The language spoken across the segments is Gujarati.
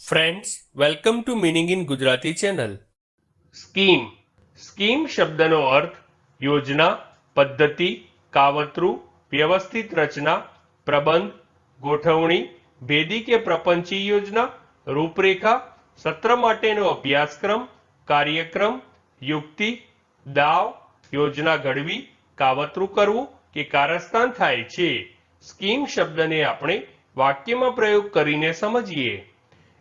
Friends welcome to meaning in Gujarati channel scheme scheme શબ્દનો અર્થ યોજના પદ્ધતિ કાવતરું વ્યવસ્થિત રચના પ્રબંધ ગોઠવણી ભેદી કે પ્રપંચી યોજના રૂપરેખા સત્ર માટેનો અભ્યાસક્રમ કાર્યક્રમ યુક્તિ દાવ યોજના ઘડવી કાવતરું કરવું કે કારસ્તાન થાય છે. સ્કીમ શબ્દને આપણે વાક્યમાં પ્રયોગ કરીને સમજીએ.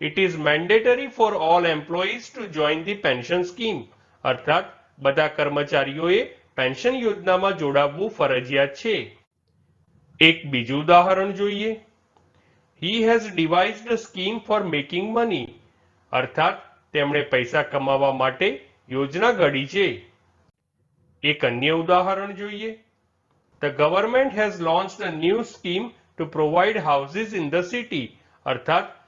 It is mandatory for all employees to join the pension scheme અર્થાત, બધા કર્મચારીઓએ પેન્શન યોજનામાં જોડાવવું ફરજિયાત છે. એક બીજું ઉદાહરણ જોઈએ. He has devised scheme for making money અર્થાત, તેમણે પૈસા કમાવા માટે યોજના ઘડી છે. એક અન્ય ઉદાહરણ જોઈએ. The government has launch a new scheme to provide houses in the city અર્થાત